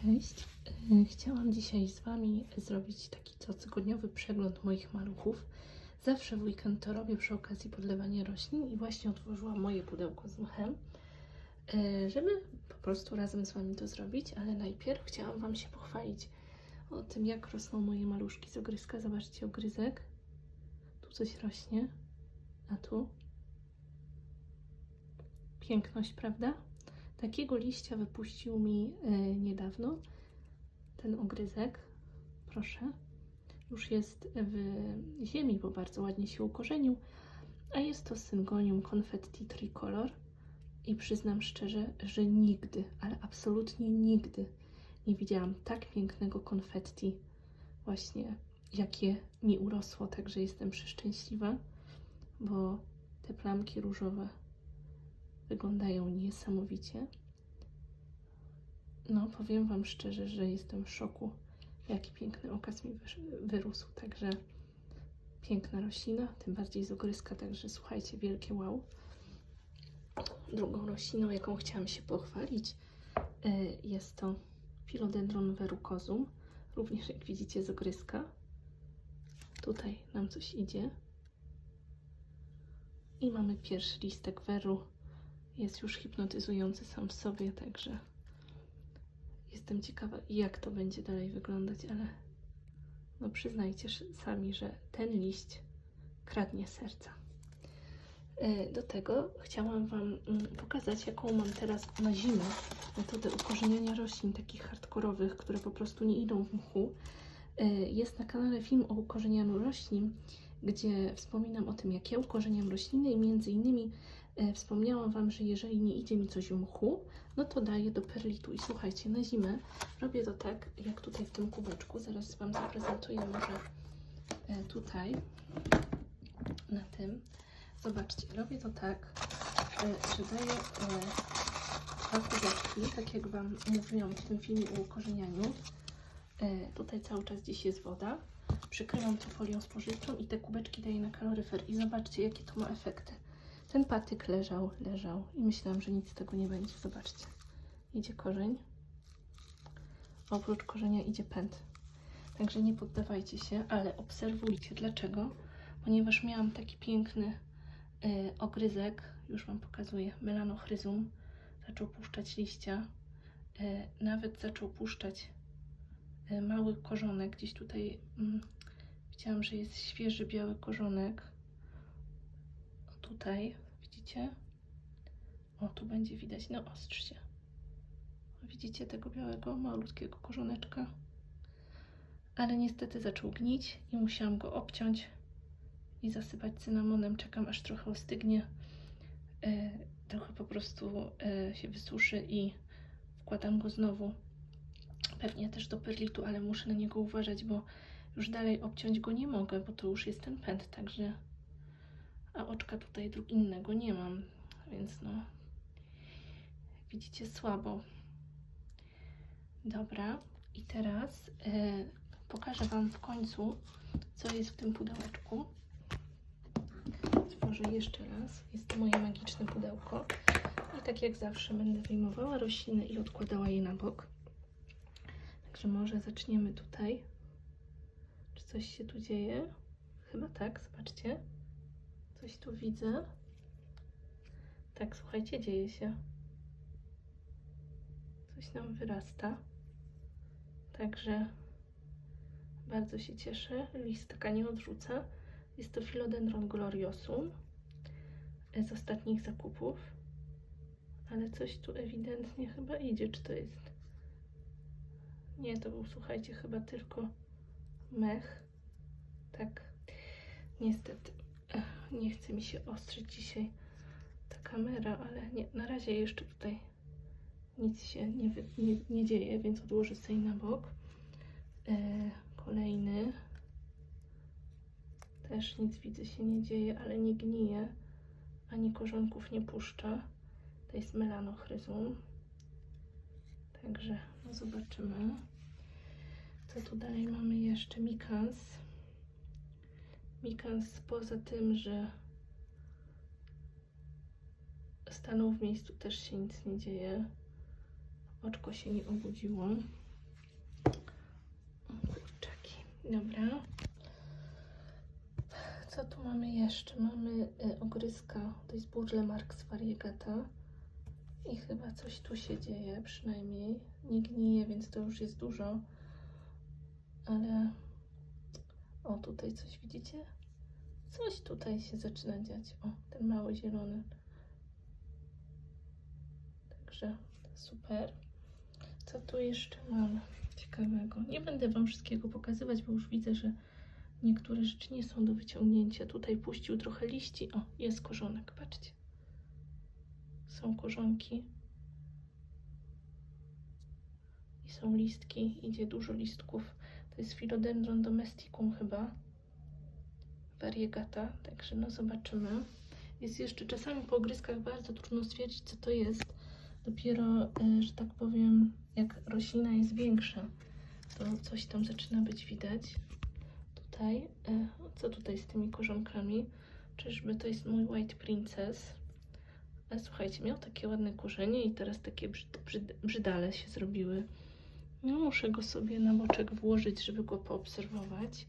Cześć. E, Chciałam dzisiaj z Wami zrobić taki cotygodniowy przegląd moich maluchów. Zawsze w weekend to robię przy okazji podlewania roślin i właśnie otworzyłam moje pudełko z mchem, e, żeby po prostu razem z Wami to zrobić, ale najpierw chciałam Wam się pochwalić o tym, jak rosną moje maluszki z ogryzka. Zobaczcie, ogryzek. Tu coś rośnie, a tu piękność, prawda? Takiego liścia wypuścił mi e, niedawno ten ogryzek. Proszę. Już jest w ziemi, bo bardzo ładnie się ukorzenił. A jest to Syngonium Confetti Tricolor. I przyznam szczerze, że nigdy, ale absolutnie nigdy nie widziałam tak pięknego konfetti, właśnie jakie mi urosło. Także jestem przeszczęśliwa, bo te plamki różowe wyglądają niesamowicie. No, powiem Wam szczerze, że jestem w szoku, jaki piękny okaz mi wyrósł. Także piękna roślina, tym bardziej z ogryska, także słuchajcie, wielkie wow. Drugą rośliną, jaką chciałam się pochwalić, e, jest to Philodendron verrucosum, również jak widzicie z ogryska. Tutaj nam coś idzie. I mamy pierwszy listek weru. Jest już hipnotyzujący sam w sobie, także jestem ciekawa, jak to będzie dalej wyglądać, ale no przyznajcie sami, że ten liść kradnie serca. E, Do tego chciałam Wam mm, pokazać, jaką mam teraz na zimę metodę ukorzeniania roślin takich hardkorowych, które po prostu nie idą w mchu. E, Jest na kanale film o ukorzenianiu roślin, gdzie wspominam o tym, jak ja ukorzeniam rośliny i między innymi wspomniałam Wam, że jeżeli nie idzie mi coś w mchu, no to daję do perlitu. I słuchajcie, na zimę robię to tak, jak tutaj w tym kubeczku. Zaraz Wam zaprezentuję może e, tutaj, na tym. Zobaczcie, robię to tak, e, że daję e, dwa kubeczki, tak jak Wam mówiłam w tym filmie o ukorzenianiu. E, Tutaj cały czas gdzieś jest woda. Przykrywam to folią spożywczą i te kubeczki daję na kaloryfer. I zobaczcie, jakie to ma efekty. Ten patyk leżał, leżał i myślałam, że nic z tego nie będzie. Zobaczcie. Idzie korzeń. Oprócz korzenia idzie pęd. Także nie poddawajcie się, ale obserwujcie. Dlaczego? Ponieważ miałam taki piękny y, ogryzek, już Wam pokazuję, melanochryzum. Zaczął puszczać liścia. Y, nawet zaczął puszczać y, mały korzonek. Gdzieś tutaj mm, widziałam, że jest świeży biały korzonek. Tutaj, widzicie? O, tu będzie widać na ostrzie. Widzicie tego białego, malutkiego korzoneczka? Ale niestety zaczął gnić i musiałam go obciąć i zasypać cynamonem. Czekam aż trochę ostygnie. E, trochę po prostu e, się wysuszy i wkładam go znowu. Pewnie też do perlitu, ale muszę na niego uważać, bo już dalej obciąć go nie mogę, bo to już jest ten pęd, także a oczka tutaj innego nie mam, więc no widzicie słabo. Dobra, i teraz e, pokażę Wam w końcu, co jest w tym pudełeczku. Otworzę jeszcze raz. Jest to moje magiczne pudełko. I tak jak zawsze będę wyjmowała rośliny i odkładała je na bok. Także może zaczniemy tutaj. Czy coś się tu dzieje? Chyba tak, zobaczcie. Coś tu widzę. Tak, słuchajcie, dzieje się. Coś nam wyrasta. Także bardzo się cieszę. Listka nie odrzuca. Jest to Philodendron gloriosum e, z ostatnich zakupów. Ale coś tu ewidentnie chyba idzie. Czy to jest... Nie, to był, słuchajcie, chyba tylko mech. Tak. Niestety. Nie chce mi się ostrzyć dzisiaj ta kamera, ale nie, na razie jeszcze tutaj nic się nie, nie, nie dzieje, więc odłożę sobie na bok. E, kolejny. Też nic widzę się nie dzieje, ale nie gnije, ani korzonków nie puszcza. To jest melanochryzum. Także no zobaczymy. Co tu dalej mamy jeszcze? Mikans. Mikans poza tym, że stanął w miejscu, też się nic nie dzieje. Oczko się nie obudziło. Kurczaki, dobra. Co tu mamy jeszcze? Mamy y, ogryska, to jest burle Marx variegata. I chyba coś tu się dzieje, przynajmniej. Nie gnije, więc to już jest dużo. Ale o, tutaj coś widzicie? Coś tutaj się zaczyna dziać. O, ten mały zielony. Także super. Co tu jeszcze mam ciekawego? Nie będę Wam wszystkiego pokazywać, bo już widzę, że niektóre rzeczy nie są do wyciągnięcia. Tutaj puścił trochę liści. O, jest korzonek, patrzcie. Są korzonki. I są listki. Idzie dużo listków. To jest Philodendron domesticum chyba. Variegata. Także no zobaczymy. Jest jeszcze czasami po ogryskach bardzo trudno stwierdzić, co to jest. Dopiero, e, że tak powiem, jak roślina jest większa, to coś tam zaczyna być widać. Tutaj, e, co tutaj z tymi korzonkami? Czyżby to jest mój White Princess? A słuchajcie, miał takie ładne korzenie i teraz takie brzyd, brzyd, brzydale się zrobiły. No, muszę go sobie na boczek włożyć, żeby go poobserwować.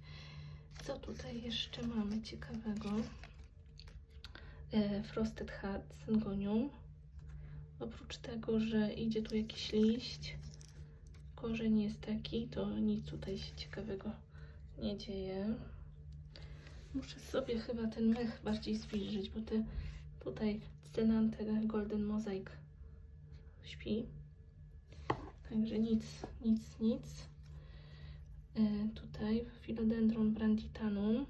Co tutaj jeszcze mamy ciekawego? E, Frosted Heart Syngonium. Oprócz tego, że idzie tu jakiś liść, korzeń jest taki, to nic tutaj się ciekawego nie dzieje. Muszę sobie chyba ten mech bardziej zwilżyć, bo te tutaj Scenante Golden Mosaic śpi. Także nic, nic, nic. E, tutaj Philodendron branditanum.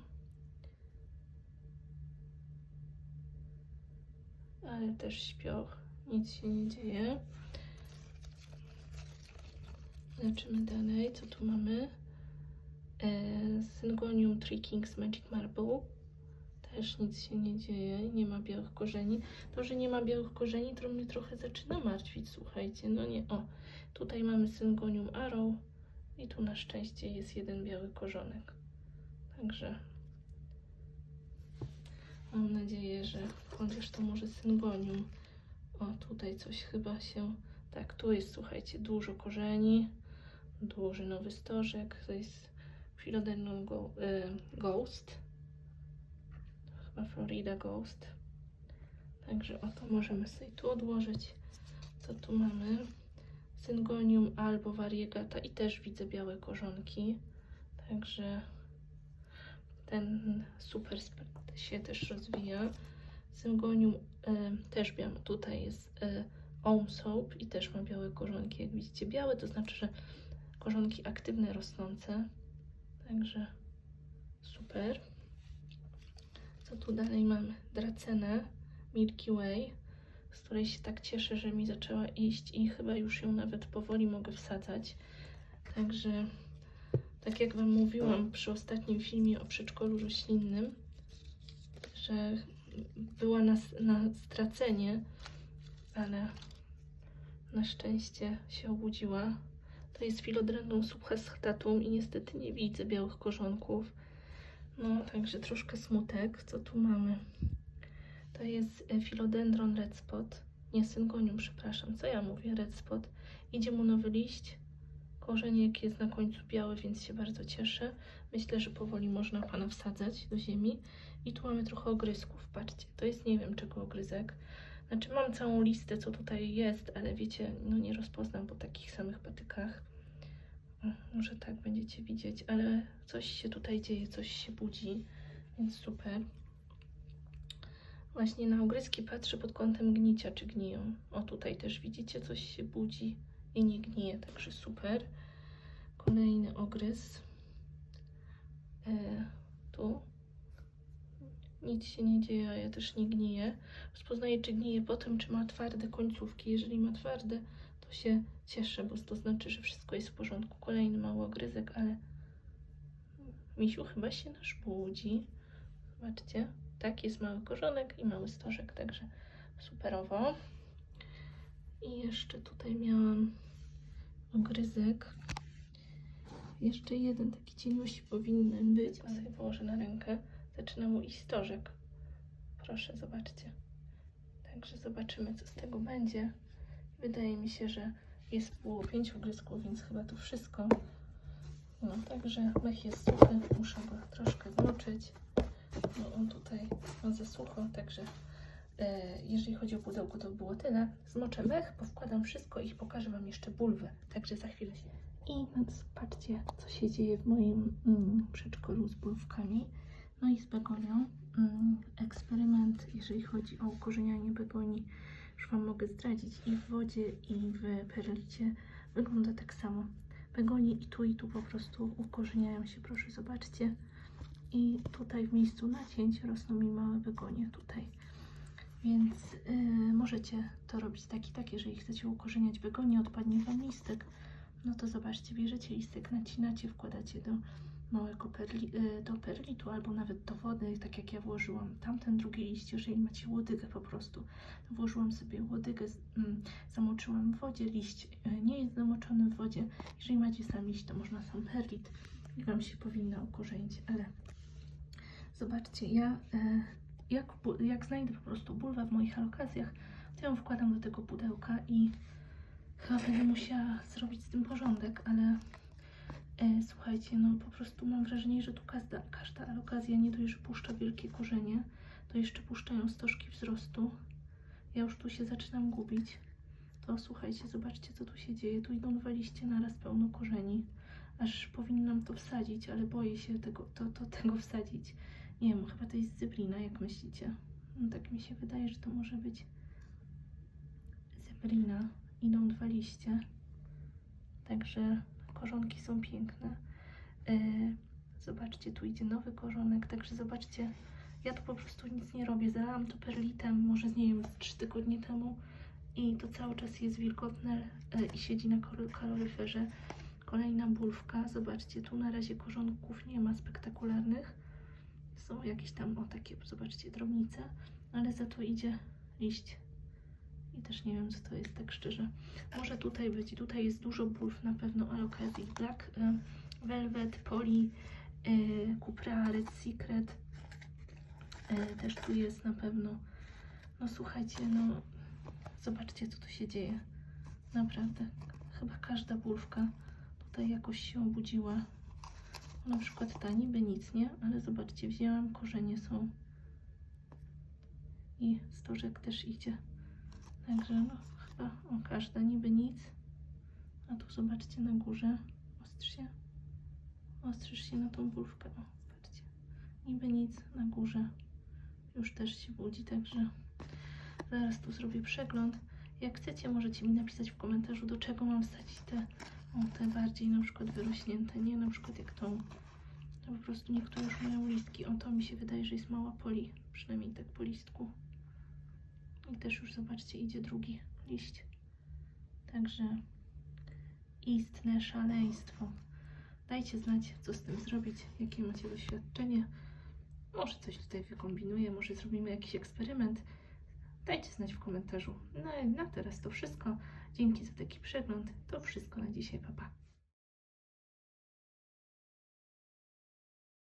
Ale też śpioch, nic się nie dzieje. Zobaczymy dalej, co tu mamy. E, Syngonium Three Magic Marble. Też nic się nie dzieje, nie ma białych korzeni. To, że nie ma białych korzeni, to mnie trochę zaczyna martwić, słuchajcie. No nie, o, tutaj mamy Syngonium Arrow i tu na szczęście jest jeden biały korzonek. Także mam nadzieję, że chociaż to może Syngonium. O, tutaj coś chyba się... Tak, tu jest, słuchajcie, dużo korzeni, duży nowy stożek. To jest Go, y, Ghost. Chyba Florida Ghost. Także oto możemy sobie tu odłożyć. Co tu mamy? Syngonium albo variegata i też widzę białe korzonki. Także ten super się też rozwija. Syngonium y, też białe. Tutaj jest y, Om Soap i też ma białe korzonki. Jak widzicie, białe to znaczy, że korzonki aktywne, rosnące. Także super. Co tu dalej mamy? Dracenę Milky Way, z której się tak cieszę, że mi zaczęła iść i chyba już ją nawet powoli mogę wsadzać. Także, tak jak Wam mówiłam przy ostatnim filmie o przedszkolu roślinnym, że była na, na stracenie, ale na szczęście się obudziła. To jest Philodendron subhasthatum i niestety nie widzę białych korzonków. No, także troszkę smutek. Co tu mamy? To jest e, Philodendron red spot. Nie, syngonium, przepraszam. Co ja mówię? Red spot. Idzie mu nowy liść. Korzeniek jest na końcu biały, więc się bardzo cieszę. Myślę, że powoli można pana wsadzać do ziemi. I tu mamy trochę ogrysków. Patrzcie, to jest nie wiem czego ogryzek. Znaczy mam całą listę, co tutaj jest, ale wiecie, no nie rozpoznam po takich samych patykach. Może tak będziecie widzieć, ale coś się tutaj dzieje, coś się budzi, więc super. Właśnie na ogryski patrzę pod kątem gnicia, czy gniją. O, tutaj też widzicie, coś się budzi i nie gnije, także super. Kolejny ogrys. E, tu. Nic się nie dzieje, a ja też nie gniję. Rozpoznaję, czy gnije potem, czy ma twarde końcówki. Jeżeli ma twarde, się cieszę, bo to znaczy, że wszystko jest w porządku. Kolejny mały ogryzek, ale misiu chyba się nasz budzi. Zobaczcie, tak, jest mały korzonek i mały stożek, także superowo. I jeszcze tutaj miałam ogryzek. Jeszcze jeden taki cieniusi powinien być. A sobie położę na rękę. Zaczyna mu iść stożek. Proszę, zobaczcie. Także zobaczymy, co z tego będzie. Wydaje mi się, że jest było pięć ogrysków, więc chyba to wszystko. No, także mech jest suchy, muszę go troszkę zmoczyć. No, on tutaj ma za sucho, także e, jeżeli chodzi o pudełko, to było tyle. Zmoczę mech, powkładam wszystko i pokażę Wam jeszcze bulwę. Także za chwilę się. I no, zobaczcie, co się dzieje w moim mm, przedszkolu z bulwkami. No i z begonią. Mm, eksperyment, jeżeli chodzi o ukorzenianie begonii, już Wam mogę zdradzić, i w wodzie, i w perlicie wygląda tak samo. Begonie i tu, i tu po prostu ukorzeniają się, proszę zobaczcie. I tutaj w miejscu nacięć rosną mi małe begonie tutaj. Więc yy, możecie to robić tak i tak, jeżeli chcecie ukorzeniać begonie, odpadnie Wam listek, no to zobaczcie, bierzecie listek, nacinacie, wkładacie do małego perli, y, do perlitu albo nawet do wody, tak jak ja włożyłam tamten drugi liść, jeżeli macie łodygę po prostu. Włożyłam sobie łodygę, mm, zamoczyłam w wodzie, liść y, nie jest zamoczony w wodzie. Jeżeli macie sam liść, to można sam perlit i Wam się powinna ukorzenić, ale zobaczcie, ja y, jak, jak znajdę po prostu bulwę w moich alokacjach, to ją wkładam do tego pudełka i chyba będę musiała zrobić z tym porządek, ale słuchajcie, no po prostu mam wrażenie, że tu każda, każda alokazja nie dość, że puszcza wielkie korzenie, to jeszcze puszczają stożki wzrostu. Ja już tu się zaczynam gubić. To słuchajcie, zobaczcie co tu się dzieje. Tu idą dwa liście naraz pełno korzeni. Aż powinnam to wsadzić, ale boję się tego, to, to, tego wsadzić. Nie wiem, chyba to jest zebrina, jak myślicie? No, tak mi się wydaje, że to może być zebrina. Idą dwa liście. Także korzonki są piękne. E, zobaczcie, tu idzie nowy korzonek, także zobaczcie, ja tu po prostu nic nie robię. Zalałam to perlitem, może z nie wiem, z 3 tygodnie temu i to cały czas jest wilgotne e, i siedzi na kaloryferze. Kolejna bulwka, zobaczcie, tu na razie korzonków nie ma spektakularnych. Są jakieś tam, o takie, zobaczcie, drobnice, ale za to idzie liść. I też nie wiem, co to jest, tak szczerze. Może tutaj być. Tutaj jest dużo bulw na pewno Alokazji Black e, Velvet, Poli, e, Cupra, Red Secret. E, też tu jest na pewno. No słuchajcie, no zobaczcie, co tu się dzieje. Naprawdę. Chyba każda bulwka tutaj jakoś się obudziła. Na przykład ta niby nic, nie? Ale zobaczcie, wzięłam, korzenie są. I stożek też idzie. Także no, chyba o, każda niby nic. A tu zobaczcie na górze. Ostrz się. Ostrzyż się na tą bulwkę. O, patrzcie. Niby nic na górze. Już też się budzi, także zaraz tu zrobię przegląd. Jak chcecie, możecie mi napisać w komentarzu, do czego mam wsadzić te, o, te bardziej na przykład wyrośnięte, nie na przykład jak tą. To po prostu niektóre już mają listki. O, to mi się wydaje, że jest mała poli, przynajmniej tak po listku. I też już zobaczcie, idzie drugi liść. Także istne szaleństwo. Dajcie znać, co z tym zrobić, jakie macie doświadczenie. Może coś tutaj wykombinuję, może zrobimy jakiś eksperyment. Dajcie znać w komentarzu. No, na teraz to wszystko. Dzięki za taki przegląd. To wszystko na dzisiaj, papa. Pa.